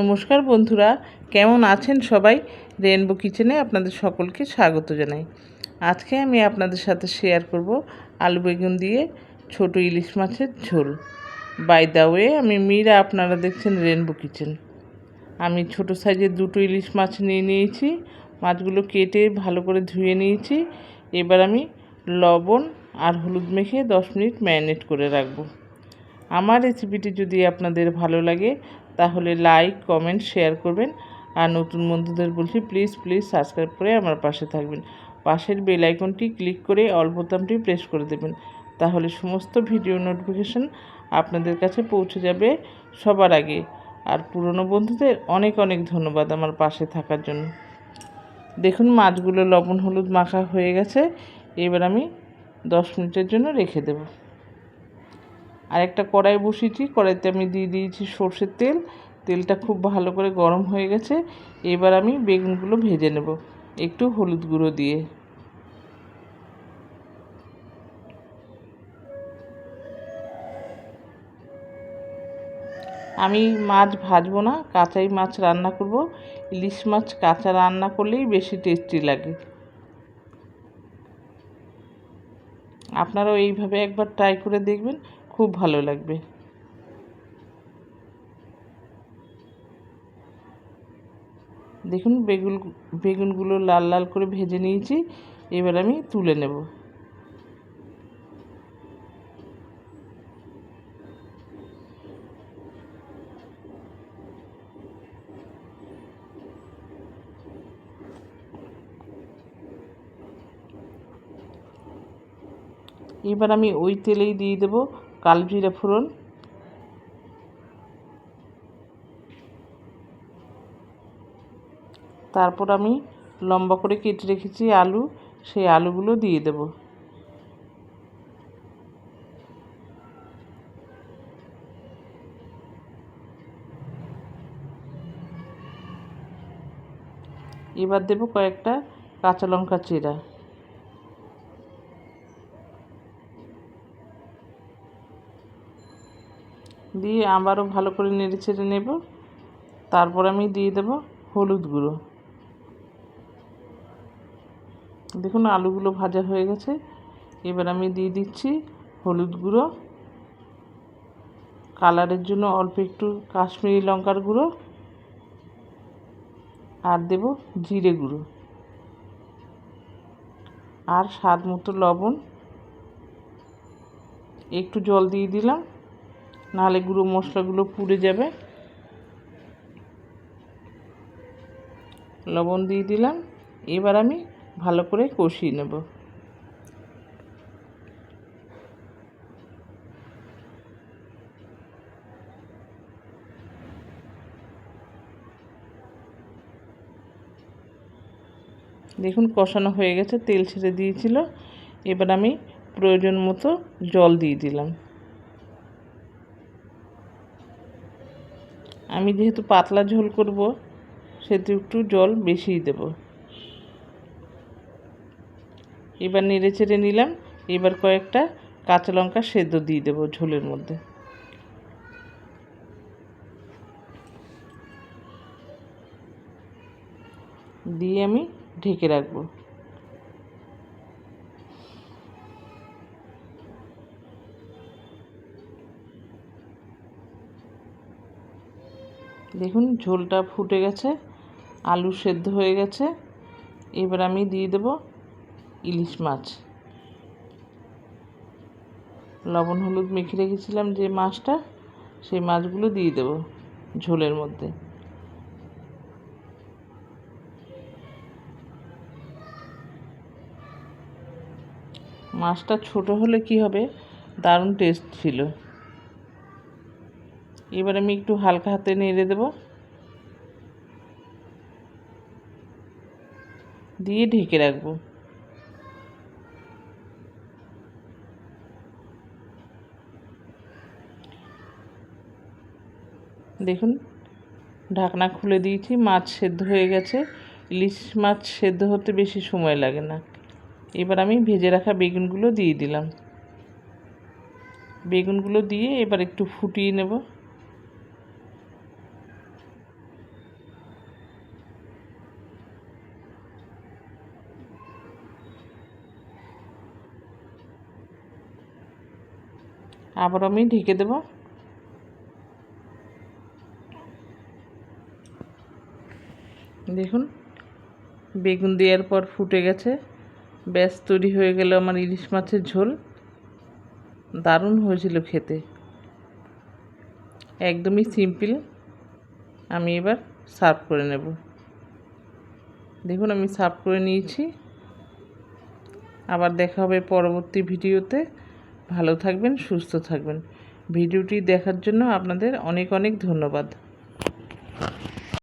নমস্কার বন্ধুরা, কেমন আছেন সবাই? রেনবো কিচেনে আপনাদের সকলকে স্বাগত জানাই। আজকে আমি আপনাদের সাথে শেয়ার করব আলু বেগুন দিয়ে ছোট ইলিশ মাছের ঝোল। বাই দা ওয়ে আমি মীরা, আপনারা দেখছেন রেনবো কিচেন আমি ছোট সাইজের দুটো ইলিশ মাছ নিয়ে নিয়েছি, মাছগুলো কেটে ভালো করে ধুয়ে নিয়েছি। এবার আমি লবণ আর হলুদ মেখে দশ মিনিট ম্যারিনেট করে রাখব। আমার রেসিপিটি যদি আপনাদের ভালো লাগে তাহলে লাইক কমেন্ট শেয়ার করবেন। আর নতুন বন্ধুদের বলছি প্লিজ প্লিজ সাবস্ক্রাইব করে আমার পাশে থাকবেন। পাশের বেল আইকনটি ক্লিক করে অল বোতামটি প্রেস করে দেবেন। তাহলে সমস্ত ভিডিও নোটিফিকেশন আপনাদের কাছে পৌঁছে যাবে সবার আগে। আর পুরনো বন্ধুদের অনেক অনেক ধন্যবাদ আমার পাশে থাকার জন্য। দেখুন, মাছগুলো লবণ, হলুদ মাখা হয়ে গেছে। এবার আমি দশ মিনিটের জন্য রেখে দেবো। আর একটা কড়াই বসিয়েছি, কড়াইতে আমি দিয়ে দিয়েছি সর্ষের তেল। তেলটা খুব ভালো করে গরম হয়ে গেছে। এবার আমি বেগুনগুলো ভেজে নেব, একটু হলুদ গুঁড়ো দিয়ে। আমি মাছ ভাজবো না, কাঁচাই মাছ রান্না করব। ইলিশ মাছ কাঁচা রান্না করলেই বেশি টেস্টি লাগে। আপনারাও এইভাবে একবার ট্রাই করে দেখবেন। খুব ভালো লাগবে। দেখুন, বেগুন, বেগুনগুলো লাল লাল করে ভেজে নিয়েছি। এবার আমি তুলে নেব। এবার আমি ওই তেলেই দিয়ে দেবো। কালজিরা ফোড়ন তারপর আমি লম্বা করে কেটে রেখেছি আলু, সেই আলুগুলো দিয়ে দেব। এবার দেব কয়েকটা কাঁচা লঙ্কা চিরা। দিয়ে আবারও ভালো করে নেড়ে ছেড়ে নেব। তারপর আমি দিয়ে দেব হলুদ গুঁড়ো। দেখুন আলুগুলো ভাজা হয়ে গেছে। এবার আমি দিয়ে দিচ্ছি হলুদ গুঁড়ো। কালারের জন্য অল্প একটু কাশ্মীরি লঙ্কার গুঁড়ো। আর দেব জিরে গুঁড়ো। আর স্বাদ মতো লবণ। একটু জল দিয়ে দিলাম। নাহলে গুঁড়ো মশলাগুলো পুড়ে যাবে। লবণ দিয়ে দিলাম। এবার আমি ভালো করে কষিয়ে নেব। দেখুন কষানো হয়ে গেছে, তেল ছেড়ে দিয়েছিল। এবার আমি প্রয়োজন মতো জল দিয়ে দিলাম। আমি যেহেতু পাতলা ঝোল করব, সেহেতু একটু জল বেশিই দেব। এবার নেড়ে চেড়ে নিলাম, এবার কয়েকটা কাঁচা লঙ্কা সেদ্ধ দিয়ে দেবো ঝোলের মধ্যে। দিয়ে আমি ঢেকে রাখব। দেখুন, ঝোলটা ফুটে গেছে, আলু সেদ্ধ হয়ে গেছে। এবার আমি দিয়ে দেব ইলিশ মাছ। লবণ, হলুদ মেখে রেখেছিলাম যে মাছটা, সেই মাছগুলো দিয়ে দেব ঝোলের মধ্যে। মাছটা ছোট হলে কি হবে? দারুণ টেস্ট ছিল। এবার আমি একটু হালকা হাতে নেড়ে দেব। দিয়ে ঢেকে রাখব। দেখুন, ঢাকনা খুলে দিয়েছি, মাছ সেদ্ধ হয়ে গেছে। ইলিশ মাছ সেদ্ধ হতে বেশি সময় লাগে না। এবার আমি ভেজে রাখা বেগুনগুলো দিয়ে দিলাম। বেগুনগুলো দিয়ে এবার একটু ফুটিয়ে নেব। আবার আমি ঢেকে দেব। দেখুন, বেগুন দেওয়ার পর ফুটে গেছে। ব্যাস, তৈরি হয়ে গেল আমার ইলিশ মাছের ঝোল। দারুণ হয়েছিল খেতে। একদমই সিম্পল। আমি এবার সার্ভ করে নেব। দেখুন, আমি সার্ভ করে নিয়েছি। আবার দেখা হবে পরবর্তী ভিডিওতে। ভালো থাকবেন সুস্থ থাকবেন। ভিডিওটি দেখার জন্য আপনাদের অনেক অনেক ধন্যবাদ।